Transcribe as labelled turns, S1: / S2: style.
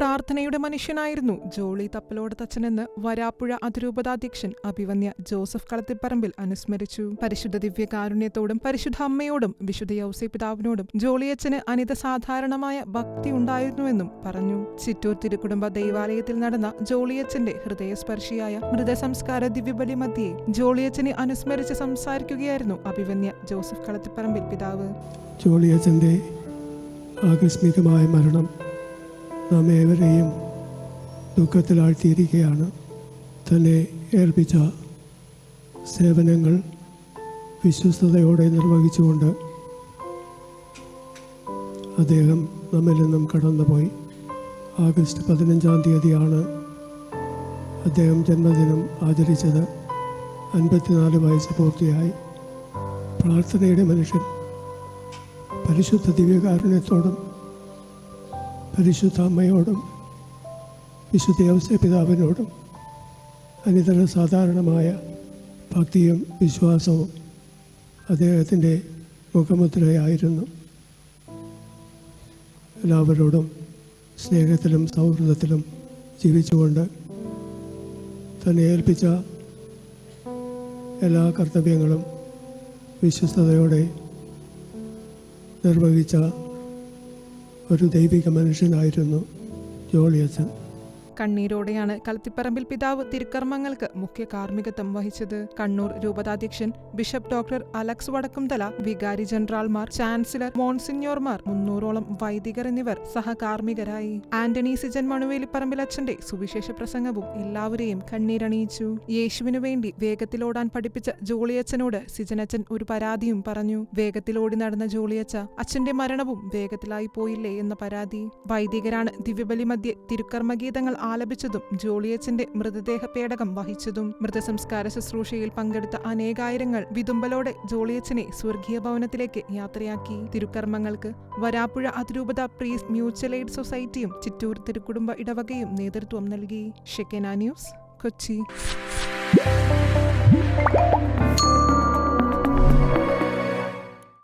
S1: പ്രാർത്ഥനയുടെ മനുഷ്യനായിരുന്നു. ജോളി തപ്പലോട് തച്ചനെന്ന് വരാപ്പുഴ അതിരൂപതാധ്യക്ഷൻ അഭിവന്യ ജോസഫ് കളത്തിപ്പറമ്പിൽ അനുസ്മരിച്ചു. പരിശുദ്ധ ദിവ്യകാരുണ്യത്തോടും പരിശുദ്ധ അമ്മയോടും വിശുദ്ധ യൗസി പിതാവിനോടും ജോളിയച്ഛന് അനിത സാധാരണമായ ഭക്തി ഉണ്ടായിരുന്നുവെന്നും പറഞ്ഞു. ചിറ്റൂർ തിരുക്കുടുംബ ദൈവാലയത്തിൽ നടന്ന ജോളിയച്ഛന്റെ ഹൃദയസ്പർശിയായ മൃതസംസ്കാര ദിവ്യബലി മധ്യേ ജോളിയച്ഛനെ അനുസ്മരിച്ച് സംസാരിക്കുകയായിരുന്നു അഭിവന്യ ജോസഫ് കളത്തിപ്പറമ്പിൽ പിതാവ്.
S2: ജോളിയച്ചന്റെ ആകസ്മികമായ മരണം നാം ഏവരെയും ദുഃഖത്തിലാഴ്ത്തിയിരിക്കുകയാണ്. തന്നെ ഏൽപ്പിച്ച സേവനങ്ങൾ വിശ്വസ്തയോടെ നിർവഹിച്ചുകൊണ്ട് അദ്ദേഹം നമ്മിൽ നിന്നും കടന്നുപോയി. ആഗസ്റ്റ് പതിനഞ്ചാം തീയതിയാണ് അദ്ദേഹം ജന്മദിനം ആചരിച്ചത്. അൻപത്തിനാല് വയസ്സ് പൂർത്തിയായി. പ്രാർത്ഥനയുടെ മനുഷ്യൻ പരിശുദ്ധ ദിവ്യകാരുണ്യത്തോടും പരിശുദ്ധ അമ്മയോടും വിശുദ്ധ അവസ്ഥ പിതാവിനോടും അനിതര സാധാരണമായ ഭക്തിയും വിശ്വാസവും അദ്ദേഹത്തിന്റെ മുഖമുദ്രയായിരുന്നു. എല്ലാവരോടും സ്നേഹത്തിലും സൗഹൃദത്തിലും ജീവിച്ചുകൊണ്ട് തന്നെ ഏൽപ്പിച്ച എല്ലാ കർത്തവ്യങ്ങളും വിശ്വസ്തയോടെ നിർവഹിച്ച ഒരു ദൈവിക മനുഷ്യനായിരുന്നു ജോളിയച്ചൻ
S1: കണ്ണീരോടെയാണ് കളത്തിപ്പറമ്പിൽ പിതാവ് തിരുക്കർമ്മങ്ങൾക്ക് മുഖ്യ കാർമ്മികത്വം വഹിച്ചത്. കണ്ണൂർ രൂപതാധ്യക്ഷൻ ബിഷപ്പ് ഡോക്ടർ അലക്സ് വടക്കുംതല വികാരി ജനറൽമാർ ചാൻസലർ മോൺസിഞ്ഞോർമാർ മുന്നൂറോളം വൈദികർ എന്നിവർ സഹകാർമ്മികരായി. ആന്റണി സിജൻ മണുവേലിപ്പറമ്പിലച്ഛന്റെ സുവിശേഷ പ്രസംഗവും എല്ലാവരെയും കണ്ണീരണിയിച്ചു. യേശുവിനു വേണ്ടി വേഗത്തിലോടാൻ പഠിപ്പിച്ച ജോളിയച്ഛനോട് സിജനച്ഛൻ ഒരു പരാതിയും പറഞ്ഞു. വേഗത്തിലോടി നടന്ന ജോളിയച്ഛ അച്ഛന്റെ മരണവും വേഗത്തിലായി പോയില്ലേ എന്ന പരാതി. വൈദികരാണ് ദിവ്യബലി മധ്യേ തിരുക്കർമ്മഗീതങ്ങൾ ആലപിച്ചതും ജോളിയച്ചന്റെ മൃതദേഹ പേടകം വഹിച്ചതും മൃതസംസ്കാര ശുശ്രൂഷയിൽ പങ്കെടുത്ത അനേകായിരങ്ങൾ വിതുമ്പലോടെ ജോളിയച്ചനെ സ്വർഗീയ ഭവനത്തിലേക്ക് യാത്രയാക്കി. തിരുക്കർമ്മങ്ങൾക്ക് വരാപ്പുഴ അതിരൂപത പ്രീസ് മ്യൂച്വൽ എയ്ഡ് സൊസൈറ്റിയും ചിറ്റൂർ തിരുക്കുടുംബ ഇടവകയും നേതൃത്വം നൽകി. Shekinah news Kochi.